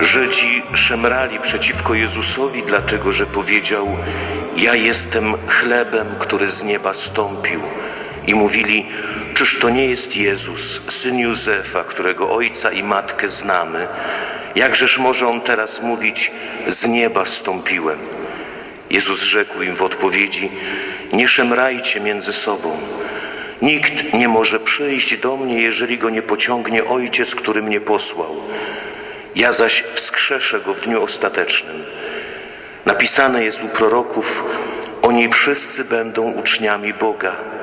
Żydzi szemrali przeciwko Jezusowi, dlatego że powiedział: Ja jestem chlebem, który z nieba stąpił. I mówili: Czyż to nie jest Jezus, syn Józefa, którego ojca i matkę znamy? Jakżeż może on teraz mówić: Z nieba stąpiłem? Jezus rzekł im w odpowiedzi: Nie szemrajcie między sobą. Nikt nie może przyjść do mnie, jeżeli go nie pociągnie Ojciec, który mnie posłał. Ja zaś wskrzeszę go w dniu ostatecznym. Napisane jest u proroków: Oni wszyscy będą uczniami Boga.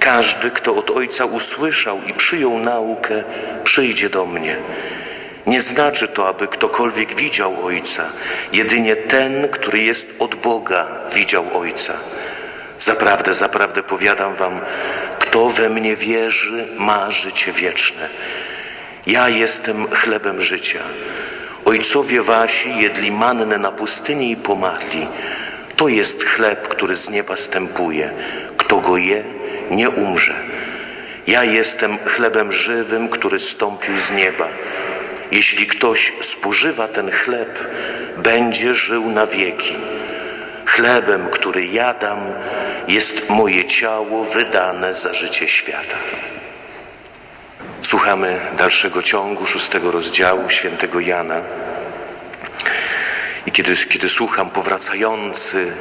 Każdy, kto od Ojca usłyszał i przyjął naukę, przyjdzie do mnie. Nie znaczy to, aby ktokolwiek widział Ojca, jedynie ten, który jest od Boga, widział Ojca. Zaprawdę, zaprawdę powiadam wam, kto we mnie wierzy, ma życie wieczne. Ja jestem chlebem życia. Ojcowie wasi jedli mannę na pustyni i pomarli. To jest chleb, który z nieba stępuje. Kto go je, nie umrze. Ja jestem chlebem żywym, który stąpił z nieba. Jeśli ktoś spożywa ten chleb, będzie żył na wieki. Chlebem, który jadam, jest moje ciało wydane za życie świata. Słuchamy dalszego ciągu szóstego rozdziału świętego Jana. I kiedy, kiedy słucham powracający,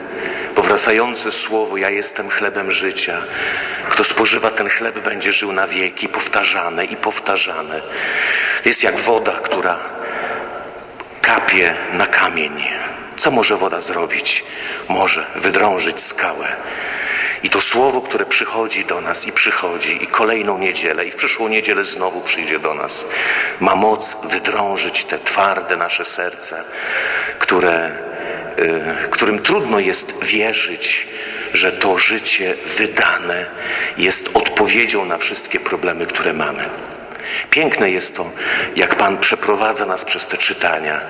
powracające słowo, ja jestem chlebem życia. Kto spożywa ten chleb, będzie żył na wieki, powtarzane i powtarzane. Jest jak woda, która kapie na kamień. Co może woda zrobić? Może wydrążyć skałę. I to słowo, które przychodzi do nas i przychodzi, i kolejną niedzielę, i w przyszłą niedzielę znowu przyjdzie do nas, ma moc wydrążyć te twarde nasze serca, które, którym trudno jest wierzyć, że to życie wydane jest odpowiedzią na wszystkie problemy, które mamy. Piękne jest to, jak Pan przeprowadza nas przez te czytania.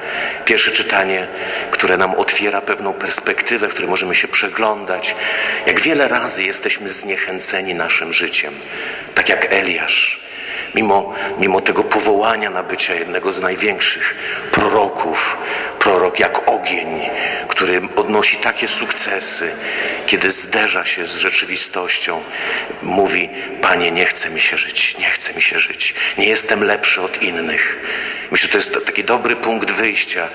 Pierwsze czytanie, które nam otwiera pewną perspektywę, w której możemy się przeglądać, jak wiele razy jesteśmy zniechęceni naszym życiem, tak jak Eliasz. Mimo, mimo tego powołania na bycia jednego z największych proroków, prorok jak ogień, który odnosi takie sukcesy, kiedy zderza się z rzeczywistością, mówi: Panie, nie chce mi się żyć, nie chce mi się żyć, nie jestem lepszy od innych. Myślę, że to jest taki dobry punkt wyjścia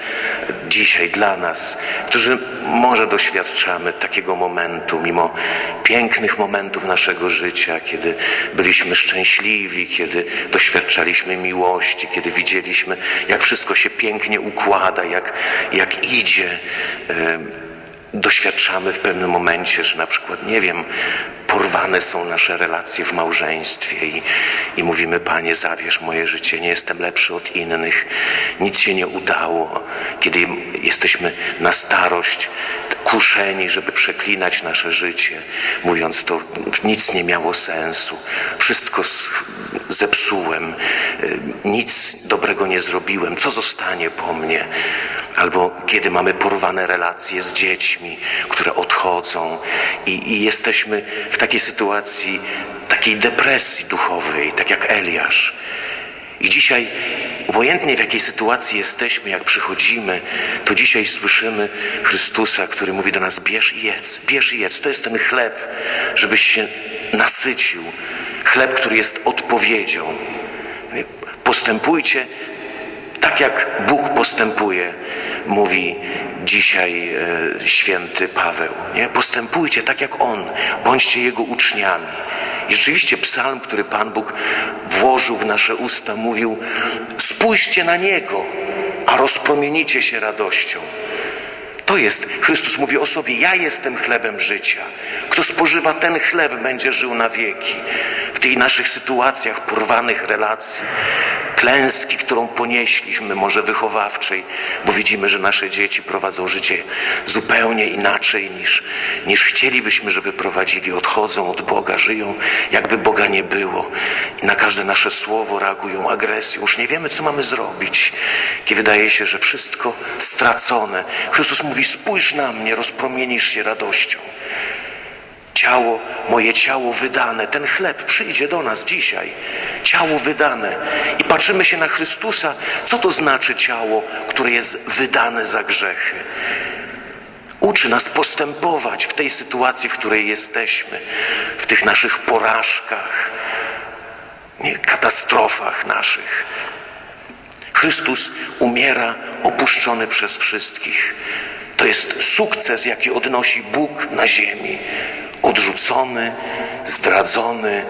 dzisiaj dla nas, którzy może doświadczamy takiego momentu, mimo pięknych momentów naszego życia, kiedy byliśmy szczęśliwi, kiedy doświadczaliśmy miłości, kiedy widzieliśmy, jak wszystko się pięknie układa, jak, jak idzie. doświadczamy w pewnym momencie, że na przykład, nie wiem, porwane są nasze relacje w małżeństwie i, i mówimy, Panie, zabierz moje życie, nie jestem lepszy od innych, nic się nie udało. Kiedy jesteśmy na starość kuszeni, żeby przeklinać nasze życie, mówiąc to, nic nie miało sensu, wszystko zepsułem, nic dobrego nie zrobiłem, co zostanie po mnie? Albo kiedy mamy porwane relacje z dziećmi, które odchodzą i, i jesteśmy w takiej sytuacji, takiej depresji duchowej, tak jak Eliasz. I dzisiaj, obojętnie w jakiej sytuacji jesteśmy, jak przychodzimy, to dzisiaj słyszymy Chrystusa, który mówi do nas: bierz i jedz, bierz i jedz. To jest ten chleb, żebyś się nasycił. Chleb, który jest odpowiedzią. Postępujcie tak jak Bóg postępuje, mówi dzisiaj e, święty Paweł. Nie? Postępujcie tak jak On, bądźcie Jego uczniami. I rzeczywiście psalm, który Pan Bóg włożył w nasze usta, mówił: Spójrzcie na Niego, a rozpromienicie się radością. To jest, Chrystus mówi o sobie, ja jestem chlebem życia. Kto spożywa ten chleb, będzie żył na wieki. W tych naszych sytuacjach porwanych relacji, klęski, którą ponieśliśmy, może wychowawczej, bo widzimy, że nasze dzieci prowadzą życie zupełnie inaczej niż, niż chcielibyśmy, żeby prowadzili. Odchodzą od Boga, żyją jakby Boga nie było. I na każde nasze słowo reagują agresją. Już nie wiemy, co mamy zrobić, kiedy wydaje się, że wszystko stracone. Chrystus mówi, spójrz na mnie, rozpromienisz się radością ciało, moje ciało wydane, ten chleb przyjdzie do nas dzisiaj. Ciało wydane. I patrzymy się na Chrystusa. Co to znaczy ciało, które jest wydane za grzechy? Uczy nas postępować w tej sytuacji, w której jesteśmy, w tych naszych porażkach, nie, katastrofach naszych. Chrystus umiera opuszczony przez wszystkich. To jest sukces, jaki odnosi Bóg na ziemi. Odrzucony, zdradzony,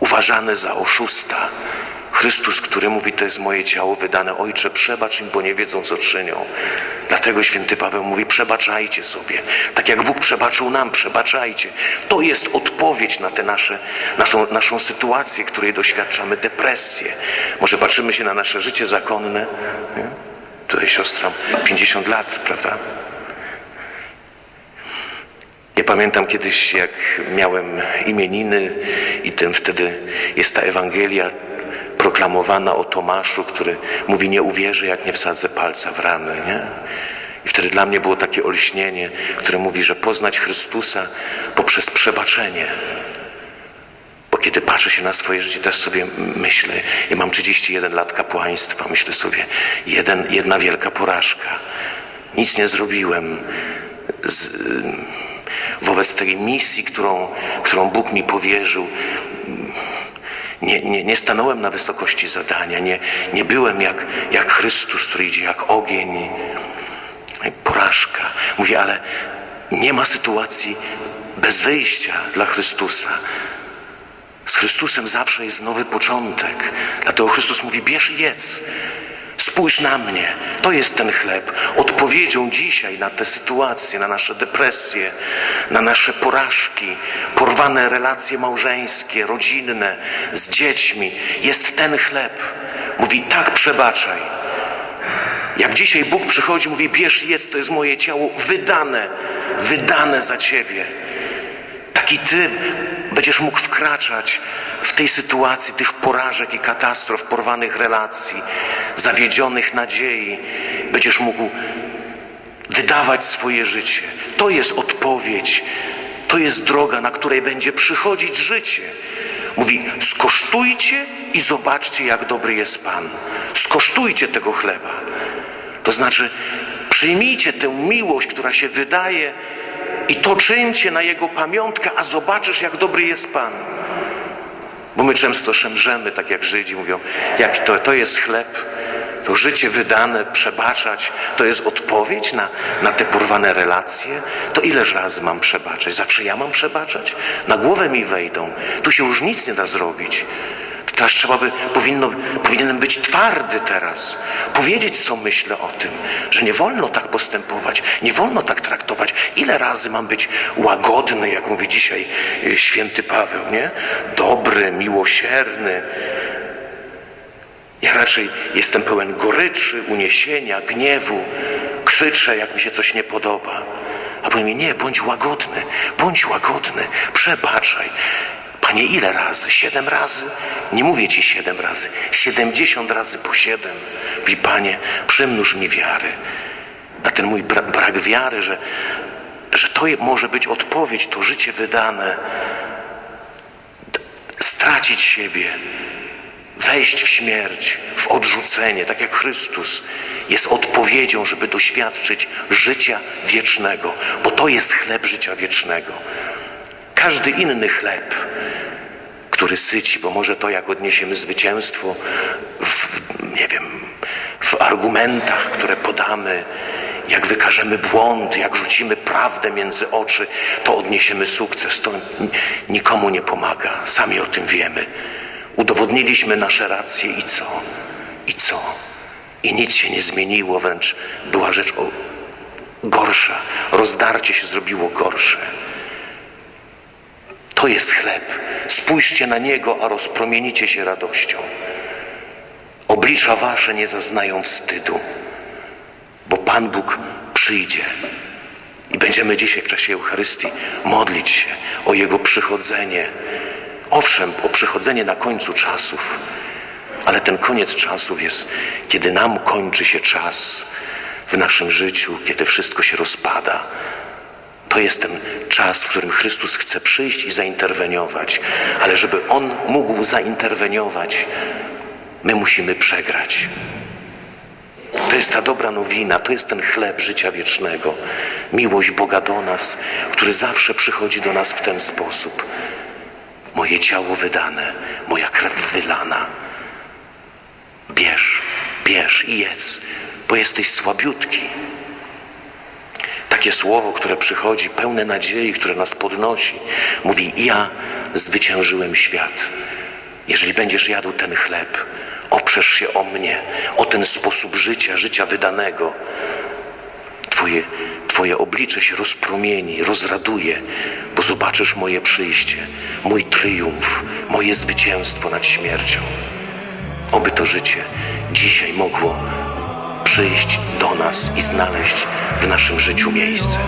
uważany za oszusta. Chrystus, który mówi, to jest moje ciało wydane. Ojcze, przebacz im, bo nie wiedzą, co czynią. Dlatego święty Paweł mówi, przebaczajcie sobie. Tak jak Bóg przebaczył nam, przebaczajcie. To jest odpowiedź na tę nasze, naszą, naszą sytuację, której doświadczamy, depresję. Może patrzymy się na nasze życie zakonne. Nie? Tutaj siostra 50 lat, prawda? Pamiętam kiedyś, jak miałem imieniny i ten wtedy jest ta Ewangelia proklamowana o Tomaszu, który mówi, nie uwierzę, jak nie wsadzę palca w ramię, nie? I wtedy dla mnie było takie olśnienie, które mówi, że poznać Chrystusa poprzez przebaczenie. Bo kiedy patrzę się na swoje życie, też sobie myślę, ja mam 31 lat kapłaństwa, myślę sobie, jeden, jedna wielka porażka. Nic nie zrobiłem z, wobec tej misji, którą, którą Bóg mi powierzył. Nie, nie, nie stanąłem na wysokości zadania, nie, nie byłem jak, jak Chrystus, który idzie jak ogień. Porażka. Mówię, ale nie ma sytuacji bez wyjścia dla Chrystusa. Z Chrystusem zawsze jest nowy początek. Dlatego Chrystus mówi: bierz i jedz. Spójrz na mnie. To jest ten chleb. Odpowiedzią dzisiaj na te sytuacje, na nasze depresje, na nasze porażki, porwane relacje małżeńskie, rodzinne, z dziećmi, jest ten chleb. Mówi: tak, przebaczaj. Jak dzisiaj Bóg przychodzi, mówi: bierz jedz, to jest moje ciało wydane, wydane za ciebie. Taki ty będziesz mógł wkraczać w tej sytuacji tych porażek i katastrof, porwanych relacji, zawiedzionych nadziei. Będziesz mógł wydawać swoje życie. To jest odpowiedź, to jest droga, na której będzie przychodzić życie. Mówi: skosztujcie i zobaczcie, jak dobry jest Pan. Skosztujcie tego chleba. To znaczy, przyjmijcie tę miłość, która się wydaje, i to czyńcie na Jego pamiątkę, a zobaczysz, jak dobry jest Pan. Bo my często szemrzemy, tak jak Żydzi mówią, jak to, to jest chleb, to życie wydane, przebaczać, to jest odpowiedź na, na te porwane relacje. To ileż razy mam przebaczać? Zawsze ja mam przebaczać? Na głowę mi wejdą. Tu się już nic nie da zrobić. Teraz trzeba by, powinno, powinienem być twardy teraz. Powiedzieć, co myślę o tym, że nie wolno tak postępować, nie wolno tak traktować. Ile razy mam być łagodny, jak mówi dzisiaj y, święty Paweł, nie? Dobry, miłosierny. Ja raczej jestem pełen goryczy, uniesienia, gniewu, krzyczę, jak mi się coś nie podoba. A Pan mówi, nie, bądź łagodny, bądź łagodny, przebaczaj. Panie, ile razy? Siedem razy? Nie mówię ci siedem razy. Siedemdziesiąt razy po siedem. Mówi, Panie, przymnóż mi wiary. Na ten mój brak, brak wiary, że, że to może być odpowiedź, to życie wydane. Stracić siebie, wejść w śmierć, w odrzucenie, tak jak Chrystus jest odpowiedzią, żeby doświadczyć życia wiecznego, bo to jest chleb życia wiecznego. Każdy inny chleb, który syci, bo może to, jak odniesiemy zwycięstwo w, nie wiem, w argumentach, które podamy, jak wykażemy błąd, jak rzucimy prawdę między oczy, to odniesiemy sukces. To ni- nikomu nie pomaga. Sami o tym wiemy. Udowodniliśmy nasze racje i co? I co? I nic się nie zmieniło, wręcz była rzecz gorsza. Rozdarcie się zrobiło gorsze. To jest chleb. Spójrzcie na niego, a rozpromienicie się radością. Oblicza wasze nie zaznają wstydu, bo Pan Bóg przyjdzie. I będziemy dzisiaj w czasie Eucharystii modlić się o Jego przychodzenie. Owszem, o przychodzenie na końcu czasów, ale ten koniec czasów jest, kiedy nam kończy się czas w naszym życiu, kiedy wszystko się rozpada. To jest ten czas, w którym Chrystus chce przyjść i zainterweniować, ale żeby On mógł zainterweniować, my musimy przegrać. To jest ta dobra nowina, to jest ten chleb życia wiecznego. Miłość Boga do nas, który zawsze przychodzi do nas w ten sposób. Moje ciało wydane, moja krew wylana. Bierz, bierz i jedz, bo jesteś słabiutki. Takie słowo, które przychodzi, pełne nadziei, które nas podnosi, mówi: Ja zwyciężyłem świat. Jeżeli będziesz jadł ten chleb, oprzesz się o mnie, o ten sposób życia, życia wydanego. Twoje, twoje oblicze się rozpromieni, rozraduje, bo zobaczysz moje przyjście, mój triumf, moje zwycięstwo nad śmiercią. Oby to życie dzisiaj mogło przyjść do nas i znaleźć w naszym życiu miejsce.